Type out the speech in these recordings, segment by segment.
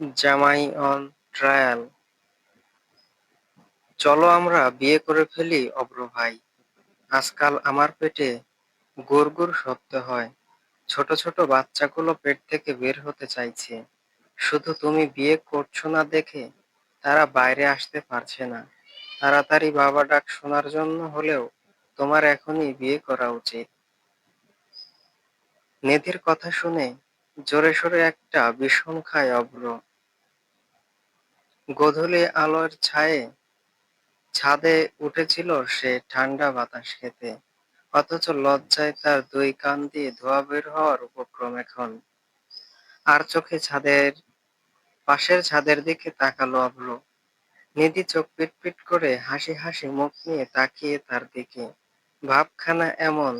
জামাই on trial. চলো আমরা বিয়ে করে ফেলি, অব্র ভাই। আজকাল আমার পেটে গুড় গুড় শব্দ হয়। ছোট ছোট বাচ্চাগুলো পেট থেকে বের হতে চাইছে। শুধু তুমি বিয়ে করছ না দেখে তারা বাইরে আসতে পারছে না। তাড়াতাড়ি বাবা ডাক শোনার জন্য হলেও তোমার এখনই বিয়ে করা উচিত। নিধির কথা শুনে জোরে সোরে একটা ভীষণ খায় অব্র। গোধূলি আলোর ছায়ে ছাদে উঠেছিল সে ঠান্ডা বাতাস খেতে। অথচ লজ্জায় তার দুই কান দিয়ে ধোয়া বের হওয়ার উপক্রম এখন। আর চোখে ছাদের, পাশের ছাদের দিকে তাকালো অব্র নিধি চোখ পিটপিট করে হাসি হাসি মুখ নিয়ে তাকিয়ে তার দিকে। ভাবখানা এমন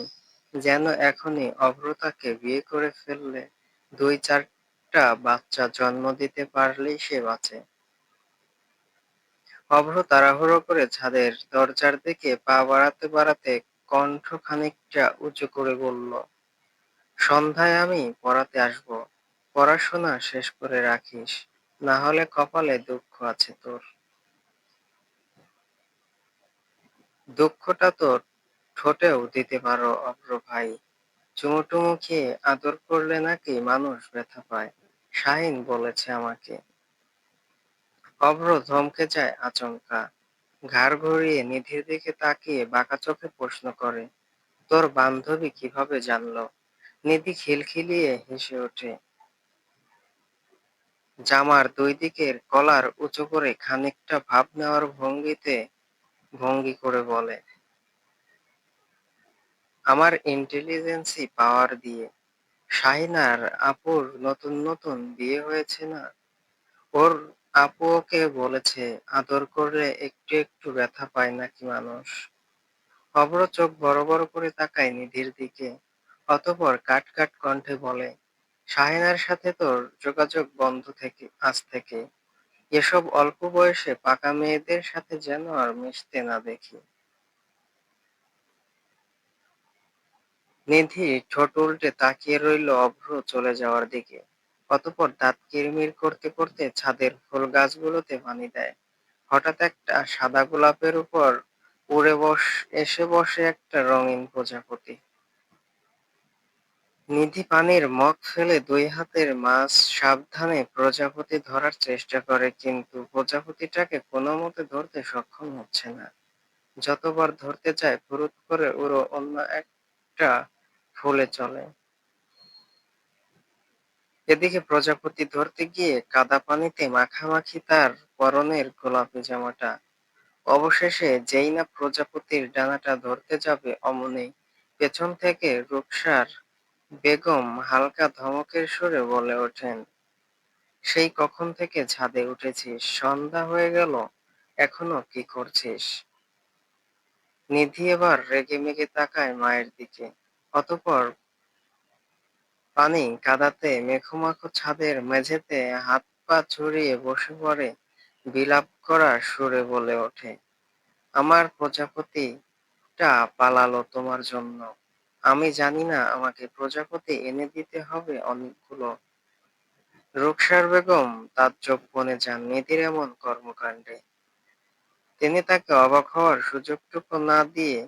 যেন এখনই অভ্রতাকে বিয়ে করে ফেললে দুই চারটা বাচ্চা জন্ম দিতে পারলেই সে বাঁচে। অভ্র তাড়াহুড়ো করে ছাদের দরজার দিকে পা বাড়াতে বাড়াতে কণ্ঠ খানিকটা উঁচু করে বলল, সন্ধ্যায় আমি পড়াতে আসব। পড়াশোনা শেষ করে রাখিস, না হলে কপালে দুঃখ আছে তোর। দুঃখটা তোর ঠোঁটেও দিতে পারো অভ্র ভাই। চুমুটুমু খেয়ে আদর করলে নাকি মানুষ ব্যথা পায়, শাহিন বলেছে আমাকে। অভ্র ধমকে যায় আচমকা। ঘাড় ঘুরিয়ে নিধির দিকে তাকিয়ে বাঁকা চোখে প্রশ্ন করে, তোর বান্ধবী কীভাবে জানলো? নিধি খিলখিলিয়ে হেসে ওঠে। জামার দুই দিকের কলার উঁচু করে খানিকটা ভাব নেওয়ার ভঙ্গিতে ভঙ্গি করে বলে, আমার ইন্টেলিজেন্সি পাওয়ার দিয়ে শাহিনার আপুর নতুন নতুন বিয়ে হয়েছে না? ওর আপু ওকে বলেছে, আদর করলে একটু একটু ব্যথা পায় নাকি মানুষ? অব্র চোখ বড় বড় করে তাকায় নিধির দিকে, অতপর কাট কাট কণ্ঠে বলে শাহিনার সাথে তোর যোগাযোগ বন্ধ থেকে, আজ থেকে। এসব অল্প বয়সে পাকা মেয়েদের সাথে যেন আর মিশতে না দেখি। নিধি ঠোঁট উল্টে তাকিয়ে রইল অভ্র চলে যাওয়ার দিকে। অতপর দাঁত কিরমির করতে করতে ছাদের ফুল গাছগুলোতে পানি দেয়। হঠাৎ একটা সাদা গোলাপের উপর উড়ে বস, এসে বসে একটা রঙিন প্রজাপতি। নিধি পানির মগ ফেলে দুই হাতের মাছ সাবধানে প্রজাপতি ধরার চেষ্টা করে, কিন্তু প্রজাপতিটাকে কোনো মতে ধরতে সক্ষম হচ্ছে না। যতবার ধরতে যায়, ফুরুত করে উড়ো অন্য একটা ফুলে চলে। এদিকে প্রজাপতি ধরতে গিয়ে কাদা পানিতে মাখামাখি তার পরনের গোলাপি জামাটা। অবশেষে যেই না প্রজাপতির ডানাটা ধরতে যাবে অমনি, পেছন থেকে রুকসার বেগম হালকা ধমকের সুরে বলে ওঠেন, সেই কখন থেকে ছাদে উঠেছিস? সন্ধ্যা হয়ে গেল, এখনও কি করছিস? নিধি এবার রেগে মেগে তাকায় মায়ের দিকে, অতপর পানি কাদাতে মেখোমাখো ছাদের মেঝেতে হাত পা ছড়িয়ে বসে পড়ে বিলাপ করা সুরে বলে ওঠে, আমার প্রজাপতিটা পালালো তোমার জন্য। আমি জানি না আমাকে প্রজাপতি এনে দিতে হবে অনেকগুলো রুকসার বেগম তাজ্জব বনে যান নিধির এমন কর্মকাণ্ডে। তিনি তাকে অবাক হওয়ার সুযোগটুকু না দিয়ে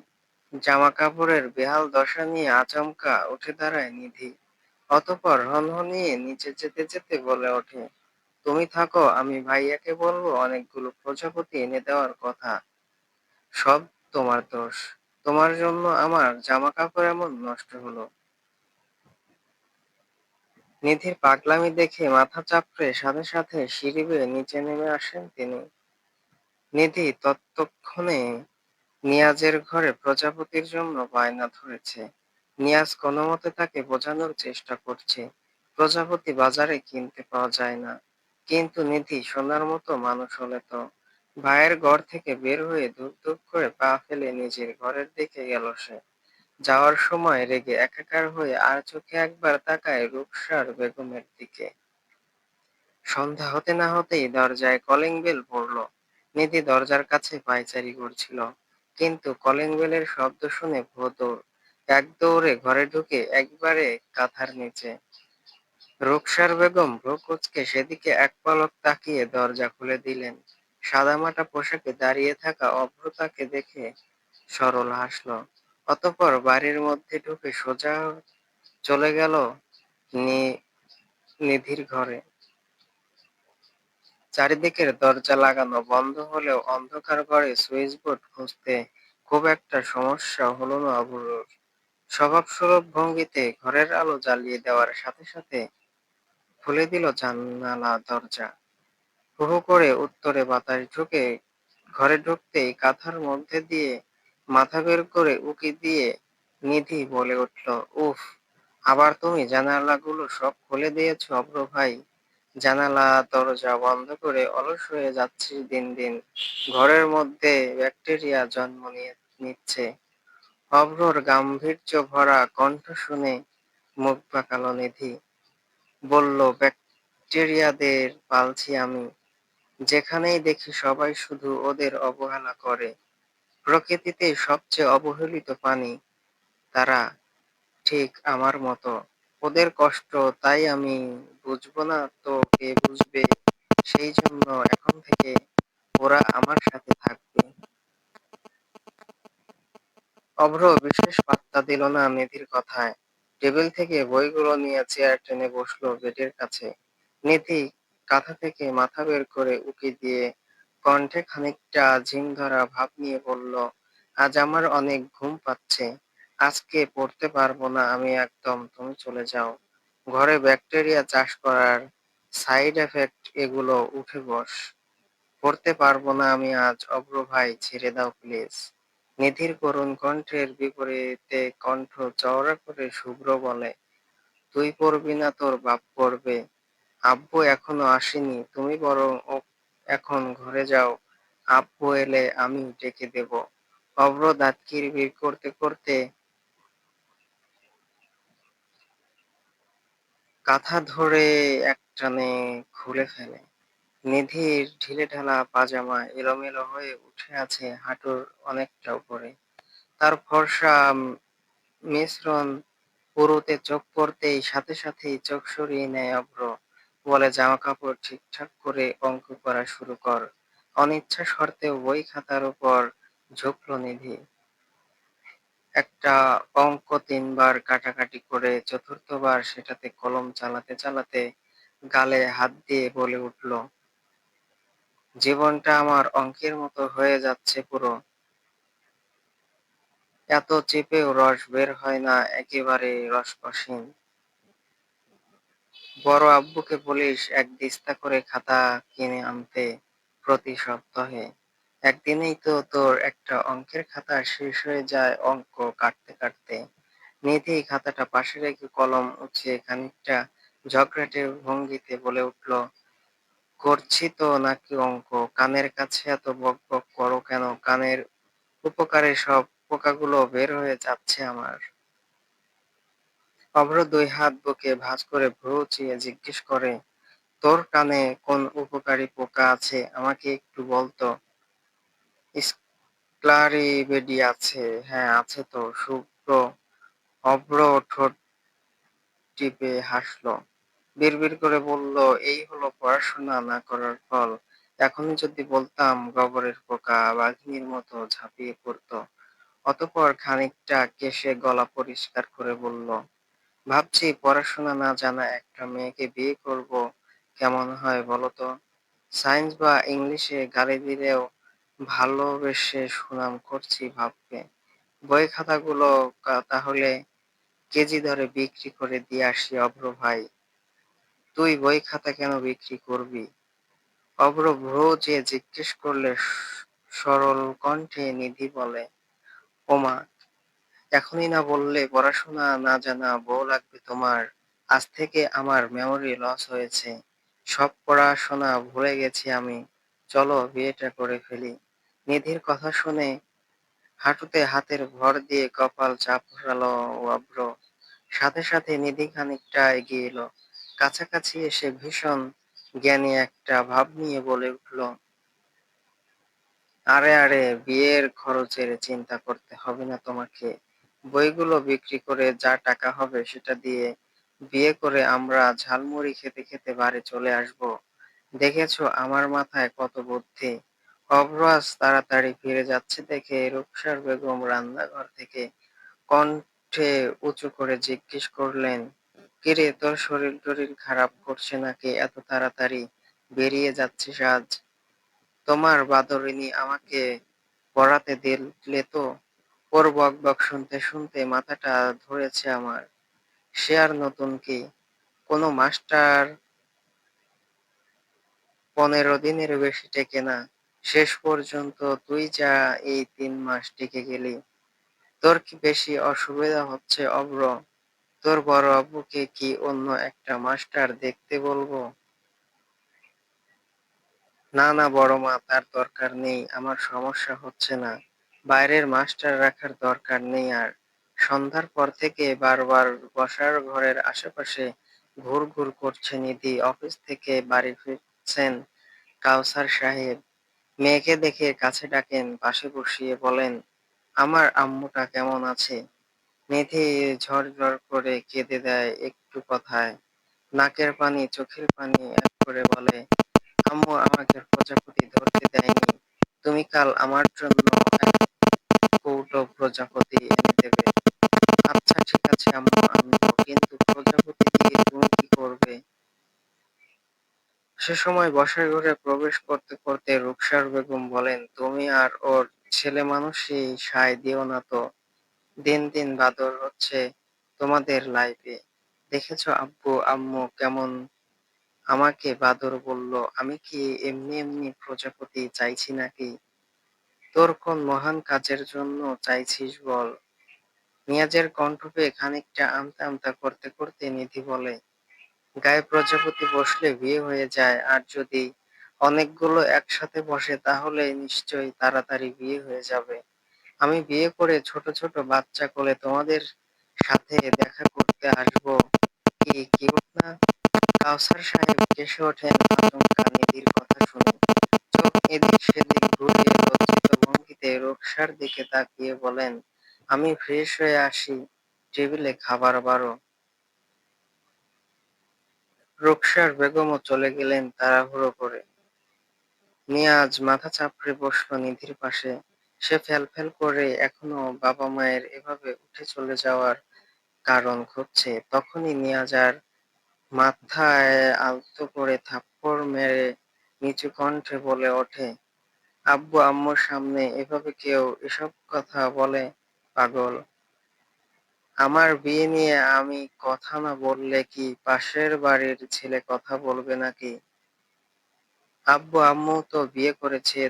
জামা কাপড়ের বেহাল দশা নিয়ে আচমকা উঠে দাঁড়ায় নিধি। অতপর হনহনিয়ে নিচে যেতে যেতে বলে ওঠে, তুমি থাকো, আমি ভাইয়াকে বলব অনেকগুলো প্রজাপতি এনে দেওয়ার কথা। সব তোমার দোষ। তোমার জন্য আমার জামা কাপড় এমন নষ্ট হলো। নিধির পাগলামি দেখে মাথা চাপড়ে সাথে সাথে সিঁড়ি বেয়ে নিচে নেমে আসেন তিনি। নিধি ততক্ষণে নিয়াজের ঘরে প্রজাপতির জন্য বায়না ধরেছে। নিয়াজ কোনো মতে তাকে বোঝানোর চেষ্টা করছে। প্রজাপতি বাজারে কিনতে পাওয়া যায় না। কিন্তু নিধি সোনার মতো মানুষ হলে তো। ভাইয়ের ঘর থেকে বের হয়ে ধুপ ধুপ করে পা ফেলে নিজের ঘরের দিকে গেল সে। যাওয়ার সময় রেগে একাকার হয়ে আর চোখে একবার তাকায় রূপসার বেগমের দিকে। সন্ধ্যা হতে না হতেই দরজায় কলিং বেল পড়ল। নিধি দরজার কাছে পায়চারি করছিল। কিন্তু কলিং বেলের শব্দ শুনে ভোদর। এক দৌড়ে ঘরে ঢুকে একবারে কাঁথার নিচে। রুকসার বেগম ভ্রু সেদিকে এক পলক তাকিয়ে দরজা খুলে দিলেন। সাদামাটা পোশাকে দাঁড়িয়ে থাকা অভ্রতাকে দেখে সরল হাসল। অতপর বাড়ির মধ্যে ঢুকে সোজা চলে গেল নিধির ঘরে। চারিদিকের দরজা লাগানো বন্ধ হলেও অন্ধকার ঘরে সুইচ বোর্ড খুঁজতে খুব একটা সমস্যা হলো না অভ্রর স্বভাবসুলভ ভঙ্গিতে ঘরের আলো জ্বালিয়ে দেওয়ার সাথে সাথে খুলে দিল জানালা দরজা। হু হু করে উত্তরে বাতাস ঢুকে ঘরে ঢুকতেই কাঁথার মধ্যে দিয়ে মাথা বের করে উকি দিয়ে নিধি বলে উঠল, উফ, আবার তুমি জানালাগুলো সব খুলে দিয়েছ অভ্র ভাই। জানালা, দরজা বন্ধ করে অলস হয়ে যাচ্ছিস দিন দিন। ঘরের মধ্যে ব্যাকটেরিয়া জন্ম নিয়ে নিচ্ছে। অভ্রর গাম্ভীর্য ভরা কণ্ঠ শুনে মুখ বাঁকালো নিধি। বলল, ব্যাকটেরিয়াদের পালছি আমি। যেখানেই দেখি সবাই শুধু ওদের অবহেলা করে। প্রকৃতিতে সবচেয়ে অবহেলিত প্রাণী তারা ঠিক আমার মতো। ওদের কষ্ট তাই আমি বুঝব না তো কে বুঝবে। সেই জন্য এখন থেকে ওরা আমার সাথে থাকবে অভ্র বিশেষ পাত্তা দিল না নিধির কথায়। টেবিল থেকে বইগুলো নিয়ে চেয়ার টেনে বসল বেডের কাছে। নিধি কাঁথা থেকে মাথা বের করে উকি দিয়ে কণ্ঠে খানিকটা ঝিম ধরা ভাব নিয়ে বলল, আজ আমার অনেক ঘুম পাচ্ছে। আজকে পড়তে পারব না আমি একদম, তুমি চলে যাও। ঘরে ব্যাকটেরিয়া চাষ করার সাইড এফেক্ট এগুলো, উঠে বস। পড়তে পারব না আমি আজ, অভ্র ভাই, ছেড়ে দাও প্লিজ। নিধির করুণ কণ্ঠের বিপরীতে কণ্ঠ চওড়া করে শুভ্র বলে, তুই পড়বি না তোর বাপ পড়বে। আব্বু এখনও আসেনি, তুমি বরং এখন ঘরে যাও। আব্বু এলে আমি ডেকে দেব। অভ্র দাঁত কিরবির করতে করতে কাঁথা ধরে একটানে খুলে ফেলে। নিধির ঢিলেঢালা পাজামা এলোমেলো হয়ে উঠে আছে হাঁটুর অনেকটা উপরে। তার ফর্সা মিশ্রণ পুরোতে চোখ পড়তেই সাথে সাথেই চোখ সরিয়ে নেয় অভ্র। বলে জামা কাপড় ঠিকঠাক করে অঙ্ক করা শুরু কর। অনিচ্ছা সত্ত্বেও বই খাতার উপর ঝুঁকল নিধি। একটা অঙ্ক তিনবার কাটাকাটি করে চতুর্থবার সেটাতে কলম চালাতে চালাতে গালে হাত দিয়ে বলে উঠল জীবনটা আমার অঙ্কের মতো হয়ে যাচ্ছে পুরো। এত চেপেও রস বের হয় না, একেবারে রসকসীন বড় আব্বুকে বলিস, এক দিস্তা করে খাতা কিনে আনতে প্রতি সপ্তাহে। একদিনেই তো তোর একটা অঙ্কের খাতা শেষ হয়ে যায় অঙ্ক কাটতে কাটতে। নিধি খাতাটা পাশে রেখে কলম উঁচিয়ে খানিকটা ঝগড়াটে ভঙ্গিতে বলে উঠল করছি তো নাকি অঙ্ক? কানের কাছে এত বক বক করো কেন? কানের উপকারে সব পোকাগুলো বের হয়ে যাচ্ছে আমার। অভ্র দুই হাত বুকে ভাঁজ করে ভ্রু উঁচিয়ে জিজ্ঞেস করে, তোর কানে কোন উপকারী পোকা আছে? আমাকে একটু বলতো। স্ক্লারিবেডি আছে। হ্যাঁ আছে তো। শুভ্র অভ্র ঠোঁট টিপে হাসল। বিড়বিড় করে বলল, এই হলো পড়াশোনা না করার ফল। এখনই যদি বলতাম গোবরের পোকা বাঘিনীর মতো ঝাঁপিয়ে পড়তো। অতঃপর খানিকটা কেশে গলা পরিষ্কার করে বলল, ভাবছি পড়াশোনা না জানা একটা মেয়েকে বিয়ে করব। কেমন হয় বলতো সায়েন্স বা ইংলিশে গালি দিলেও ভালোবেসে সুনাম করছি ভাববে বই খাতাগুলো তাহলে কেজি দরে বিক্রি করে দিয়ে আসি অভ্র ভাই। তুই বই খাতা কেন বিক্রি করবি? অভ্র ভ্রু যে জিজ্ঞেস করলে সরল কণ্ঠে নিধি বলে ওমা এখনই না বললে পড়াশোনা না জানা বউ লাগবে তোমার। আজ থেকে আমার মেমোরি লস হয়েছে। সব পড়াশোনা ভুলে গেছি আমি। চলো বিয়েটা করে ফেলি। নিধির কথা শুনে হাঁটুতে হাতের ভর দিয়ে কপাল চাপড়ালো অভ্র। সাথে সাথে নিধি খানিকটা এগিয়ে এলো। কাছাকাছি এসে ভীষণ জ্ঞানী একটা ভাব নিয়ে বলে উঠল, আরে আরে, বিয়ের খরচের চিন্তা করতে হবে না তোমাকে। বইগুলো বিক্রি করে যা টাকা হবে সেটা দিয়ে বিয়ে করে আমরা ঝালমুড়ি খেতে খেতে বাড়ি চলে আসব। দেখেছ আমার মাথায় কত বুদ্ধি। অভ্র তাড়াতাড়ি ফিরে যাচ্ছে দেখে রুকসার বেগম রান্নাঘর থেকে কণ্ঠে উঁচু করে জিজ্ঞেস করলেন কিরে তোর শরীর টরীর খারাপ করছে নাকি? এত তাড়াতাড়ি বেরিয়ে যাচ্ছিস আজ। তোমার বাদরিনী আমাকে পড়াতে দিলে তো? ওর বক বক শুনতে শুনতে মাথাটা ধরেছে আমার। সে আর নতুন কি? কোনো মাস্টার পনেরো দিনের বেশি টেকে না। শেষ পর্যন্ত তুই যা এই তিন মাস টিকে গেলি। তোর কি বেশি অসুবিধা হচ্ছে অব্র? তোর বড় আব্বুকে কি অন্য একটা মাস্টার দেখতে বলব? না না, বড় মা, তার দরকার নেই, আমার সমস্যা হচ্ছে না। বাইরের মাস্টার রাখার দরকার নেই আর সন্ধ্যার পর থেকে বারবার বসার ঘরের আশেপাশে ঘুর ঘুর করছে নিধি, অফিস থেকে বাড়ি ফিরছেন কাউসার সাহেব। মেয়েকে দেখে কাছে ডাকেন, পাশে বসিয়ে বলেন, আমার আম্মুটা কেমন আছে? নিধি ঝরঝর করে কেঁদে দেয় একটু কথায়। নাকের পানি, চোখের পানি এক করে বলে, আম্মু, আমাকে প্রজাপতি ধরতে দেয়নি। তুমি কাল আমার জন্য কৌটো প্রজাপতি এনে দেবে। আচ্ছা ঠিক আছে, আম্মু আনব কিন্তু প্রজাপতি দিয়ে তুমি কি করবে? সে সময় বসার ঘরে প্রবেশ করতে করতে রুকসার বেগম বলেন, তুমি আর ওর ছেলে মানুষই সায় দিও না তো। দিন দিন বাদর হচ্ছে তোমাদের লাইফে দেখেছ আব্বু, আম্মু কেমন আমাকে বাদর বলল, আমি কি এমনি এমনি প্রজাপতি চাইছি নাকি? তোর কোন মহান কাজের জন্য চাইছিস বল? নিয়াজের কণ্ঠ পেয়ে খানিকটা আমতা আমতা করতে করতে নিধি বলে, গায়ে প্রজাপতি বসলে বিয়ে হয়ে যায়, আর যদি অনেকগুলো একসাথে বসে তাহলে নিশ্চয়ই তাড়াতাড়ি বিয়ে হয়ে যাবে। আমি বিয়ে করে ছোট ছোট বাচ্চা কোলে তোমাদের সাথে দেখা করতে আসব। কি কিউট না? কাউসার সাহেব কেসে ওঠেন, আচমকা নিধির কথা শুনে। চোখ এদিক সেদিক ঘুরিয়ে লজ্জিত ভঙ্গিতে রুকসার দিকে তাকিয়ে বলেন, আমি ফ্রেশ হয়ে আসি, টেবিলে খাবার বারো। রুকসার বেগমও চলে গেলেন তাড়াহুড়ো করে। নিয়াজ মাথা চাপড়ে বসল নিধির পাশে। সে ফ্যাল করে এখনও বাবা মায়ের এভাবে উঠে চলে যাওয়ার কারণ খুঁজছে। তখনই নিয়াজ আর মাথায় আলতো করে থাপ্পড় মেরে নিচু কণ্ঠে বলে ওঠে, আব্বু, আম্মুর সামনে এভাবে কেউ এসব কথা বলে পাগল? আমার বিয়ে নিয়ে আমি কথা না বললে কি পাশের বাড়ির ছেলে কথা বলবে নাকি? আব্বু, আম্মু তো বিয়ে করেছে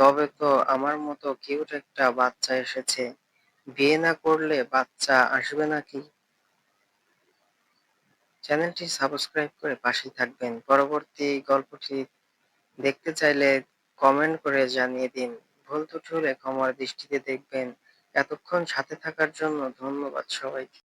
তবে তো আমার মতো কিউট একটা বাচ্চা এসেছে। বিয়ে না করলে বাচ্চা আসবে নাকি? চ্যানেলটি সাবস্ক্রাইব করে পাশেই থাকবেন। পরবর্তী গল্পটি দেখতে চাইলে কমেন্ট করে জানিয়ে দিন। ভুল ত্রুটি হলে ক্ষমার দৃষ্টিতে দেখবেন। এতক্ষণ সাথে থাকার জন্য ধন্যবাদ সবাইকে।